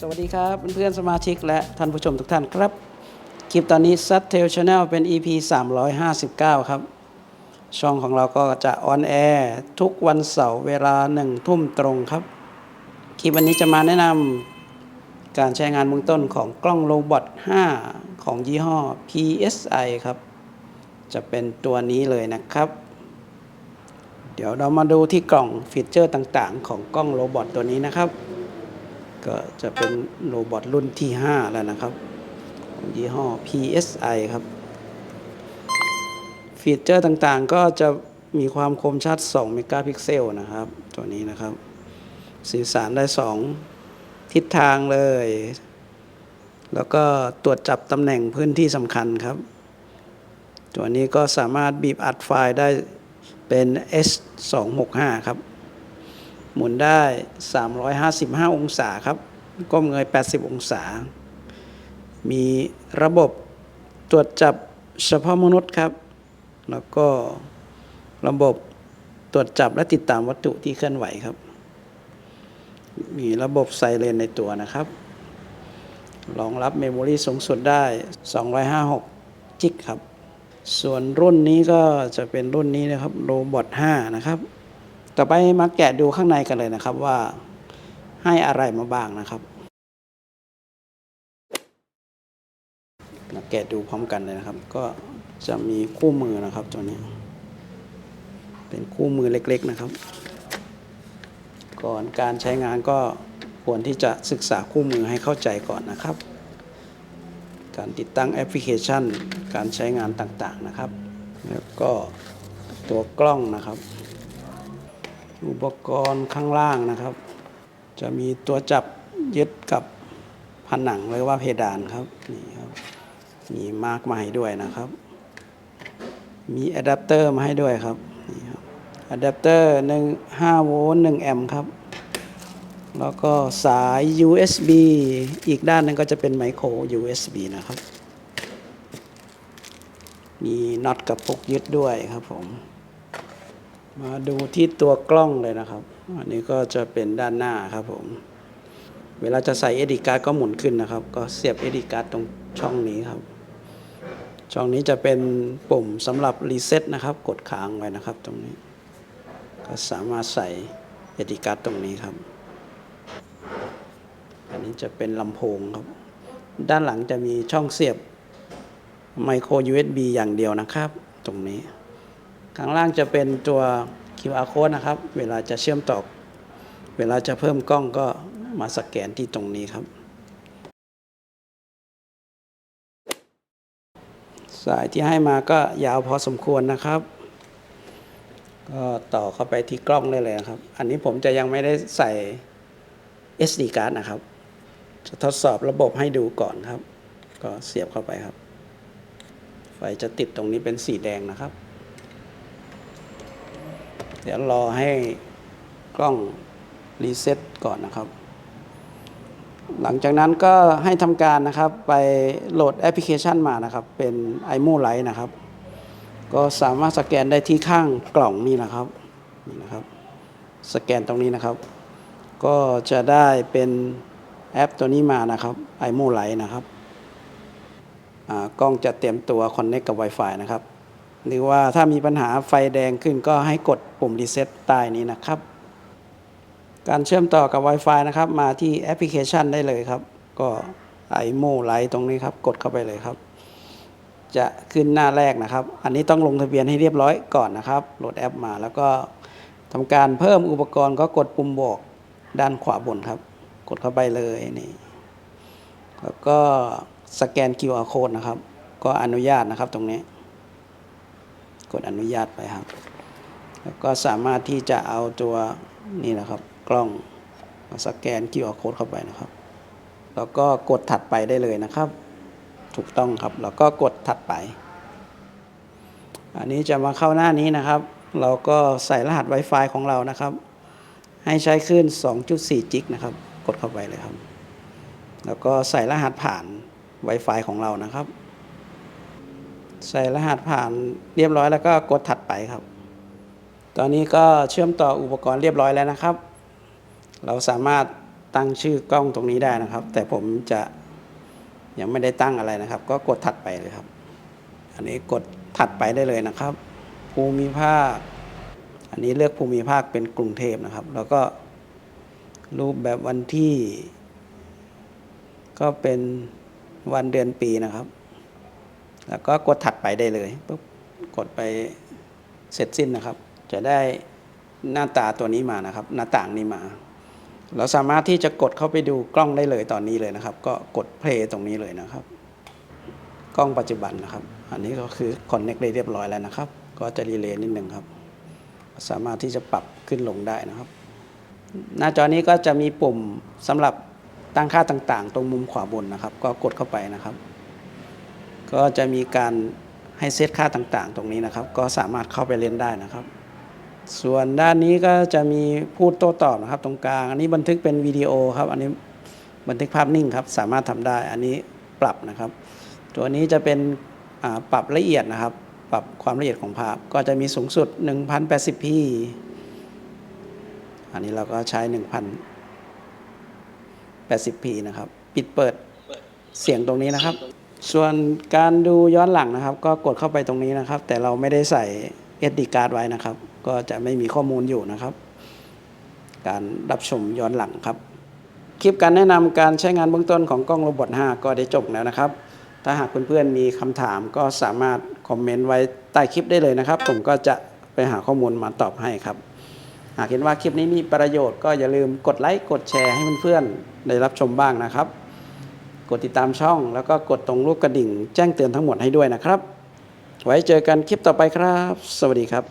สวัสดีครับเพื่อนๆสมาชิกและท่านผู้ชมทุกท่านครับ คลิปตอนนี้ s u t t a i l Channel เป็น EP 359 ครับ ช่องของเราก็จะออนแอร์ทุกวันเสาร์เวลาหนึ่งทุ่มตรงครับ คลิปวันนี้จะมาแนะนำการใช้งานเบื้องต้นของกล้องโรบอท5 ของยี่ห้อ PSI ครับ จะเป็นตัวนี้เลยนะครับ เดี๋ยวเรามาดูที่กล่องฟีเจอร์ต่างๆ ของกล้องโรบอทตัวนี้นะครับ ก็จะเป็นโรบอทรุ่นที่ 5 แล้วนะครับ ของยี่ห้อ PSI ครับ ฟีเจอร์ต่างๆก็จะมีความคมชัด 2 เมกะพิกเซลนะครับ ตัวนี้นะครับ สื่อสารได้ 2 ทิศทางเลย แล้วก็ตรวจจับตำแหน่งพื้นที่สำคัญครับ ตัวนี้ก็สามารถบีบอัดไฟล์ได้เป็น S265 ครับ หมุนได้ 355 องศาครับ ก้มเงย 80 องศา มีระบบตรวจจับเฉพาะมนุษย์ครับ แล้วก็ระบบตรวจจับและติดตามวัตถุที่เคลื่อนไหวครับ มีระบบไซเรนในตัวนะครับรองรับเมมโมรีสูงสุดได้ 256 จิกครับ ส่วนรุ่นนี้ก็จะเป็นรุ่นนี้นะครับโรบอท5นะครับ ต่อไปมาแกะดูข้างในกันเลยนะครับว่าให้อะไรมาบ้างนะครับมาแกะดูพร้อมกันเลยนะครับ ก็จะมีคู่มือนะครับตัวนี้ เป็นคู่มือเล็กๆนะครับ ก่อนการใช้งานก็ควรที่จะศึกษาคู่มือให้เข้าใจก่อนนะครับ การติดตั้งแอปพลิเคชัน การใช้งานต่างๆนะครับ แล้วก็ตัวกล้องนะครับ อุปกรณ์ข้างล่างนะครับ จะมีตัวจับยึดกับผนังหรือว่าเพดานครับนี่ครับมีมาร์กมาให้ด้วยนะครับ มีอะแดปเตอร์มาให้ด้วยครับนี่ครับอะแดปเตอร์หนึ่งห้าโวลต์หนึ่งแอมป์ครับ แล้วก็สาย USB อีกด้านนึงก็จะเป็นไมโคร USB นะครับ มีน็อตกับพกยึดด้วยครับผม มาดูที่ตัวกล้องเลยนะครับ อันนี้ก็จะเป็นด้านหน้าครับผม เวลาจะใส่เอดีการ์ดก็หมุนขึ้นนะครับ ก็เสียบเอดีการ์ดตรงช่องนี้ครับ ช่องนี้จะเป็นปุ่มสำหรับรีเซ็ตนะครับ กดค้างไว้นะครับตรงนี้ ก็สามารถใส่เอดีการ์ดตรงนี้ครับ อันนี้จะเป็นลำโพงครับ ด้านหลังจะมีช่องเสียบไมโคร USB อย่างเดียวนะครับ ตรงนี้ ข้างล่างจะเป็นตัว QR code นะครับ เวลาจะเชื่อมต่อ เวลาจะเพิ่มกล้องก็มาสแกนที่ตรงนี้ครับ สายที่ให้มาก็ยาวพอสมควรนะครับ ก็ต่อเข้าไปที่กล้องได้เลยครับ อันนี้ผมจะยังไม่ได้ใส่ SD card นะครับ จะทดสอบระบบให้ดูก่อนครับ ก็เสียบเข้าไปครับ ไฟจะติดตรงนี้เป็นสีแดงนะครับ เดี๋ยวรอให้กล้องรีเซ็ตก่อนนะครับ หลังจากนั้นก็ให้ทำการนะครับไปโหลดแอปพลิเคชันมานะครับ เป็น i m o Lite นะครับ ก็สามารถสแกนได้ที่ข้างกล่องนี่นะครับนี่นะครับ สแกนตรงนี้นะครับ ก็จะได้เป็นแอปตัวนี้มานะครับ i m o Lite นะครับกล้องจะเตรียมตัว Connect กับ Wi-Fi นะครับ หรือว่าถ้ามีปัญหาไฟแดงขึ้นก็ให้กดปุ่มรีเซ็ตใต้นี้นะครับ การเชื่อมต่อกับ Wi-Fi นะครับ มาที่แอปพลิเคชันได้เลยครับ ก็ไอโมไลท์ตรงนี้ครับ กดเข้าไปเลยครับ จะขึ้นหน้าแรกนะครับ อันนี้ต้องลงทะเบียนให้เรียบร้อยก่อนนะครับ โหลดแอปมาแล้วก็ทำการเพิ่มอุปกรณ์ก็กดปุ่มบอกด้านขวาบนครับ กดเข้าไปเลยนี่แล้วก็สแกน QR code นะครับ ก็อนุญาตนะครับตรงนี้ ดอนุญาตไปครับ แล้วก็สามารถที่จะเอาตัวนี่นะครับกล้องสแกน QR code เข้าไปนะครับ แล้วก็กดถัดไปได้เลยนะครับ ถูกต้องครับ แล้วก็กดถัดไป อันนี้จะมาเข้าหน้านี้นะครับ เราก็ใส่รหัส Wi-Fi ของเรานะครับ ให้ใช้คลื่น 2.4 จิกนะครับ กดเข้าไปเลยครับ แล้วก็ใส่รหัสผ่าน Wi-Fi ของเรานะครับ ใส่รหัสผ่านเรียบร้อยแล้วก็กดถัดไปครับ ตอนนี้ก็เชื่อมต่ออุปกรณ์เรียบร้อยแล้วนะครับ เราสามารถตั้งชื่อกล้องตรงนี้ได้นะครับ แต่ผมจะยังไม่ได้ตั้งอะไรนะครับ ก็กดถัดไปเลยครับ อันนี้กดถัดไปได้เลยนะครับ ภูมิภาค อันนี้เลือกภูมิภาคเป็นกรุงเทพนะครับ แล้วก็รูปแบบวันที่ ก็เป็นวันเดือนปีนะครับ แล้วก็กดถัดไปได้เลยปุ๊บกดไปเสร็จสิ้นนะครับ จะได้หน้าตาตัวนี้มานะครับ หน้าต่างนี้มา เราสามารถที่จะกดเข้าไปดูกล้องได้เลยตอนนี้เลยนะครับ ก็กดเพลย์ตรงนี้เลยนะครับ กล้องปัจจุบันนะครับ อันนี้ก็คือคอนเน็กได้เรียบร้อยแล้วนะครับ ก็จะรีเลย์นิดหนึ่งครับ สามารถที่จะปรับขึ้นลงได้นะครับ หน้าจอนี้ก็จะมีปุ่มสำหรับตั้งค่าต่างๆ ตรงมุมขวาบนนะครับ ก็กดเข้าไปนะครับ ก็จะมีการให้เซตค่าต่างๆ ตรงนี้นะครับ ก็สามารถเข้าไปเล่นได้นะครับ ส่วนด้านนี้ก็จะมีพูดโต้ตอบนะครับ ตรงกลาง อันนี้บันทึกเป็นวิดีโอครับ อันนี้บันทึกภาพนิ่งครับ สามารถทำได้ อันนี้ปรับนะครับ ตัวนี้จะเป็นปรับละเอียดนะครับ ปรับความละเอียดของภาพ ก็จะมีสูงสุด 1080p อันนี้เราก็ใช้ 1080p นะครับ ปิดเปิดเสียงตรงนี้นะครับ ส่วนการดูย้อนหลังนะครับ ก็กดเข้าไปตรงนี้นะครับ แต่เราไม่ได้ใส่ SD card ไว้นะครับ ก็จะไม่มีข้อมูลอยู่นะครับ การรับชมย้อนหลังครับ คลิปการแนะนำการใช้งานเบื้องต้นของกล้องโรบอท5ก็ได้จบแล้วนะครับ ถ้าหากเพื่อนๆมีคำถามก็สามารถคอมเมนต์ไว้ใต้คลิปได้เลยนะครับ ผมก็จะไปหาข้อมูลมาตอบให้ครับ หากเห็นว่าคลิปนี้มีประโยชน์ก็อย่าลืมกดไลค์กดแชร์ให้เพื่อนๆได้รับชมบ้างนะครับ กดติดตามช่อง แล้วก็กดตรงรูปกระดิ่ง แจ้งเตือนทั้งหมดให้ด้วยนะครับ ไว้เจอกันคลิปต่อไปครับ สวัสดีครับ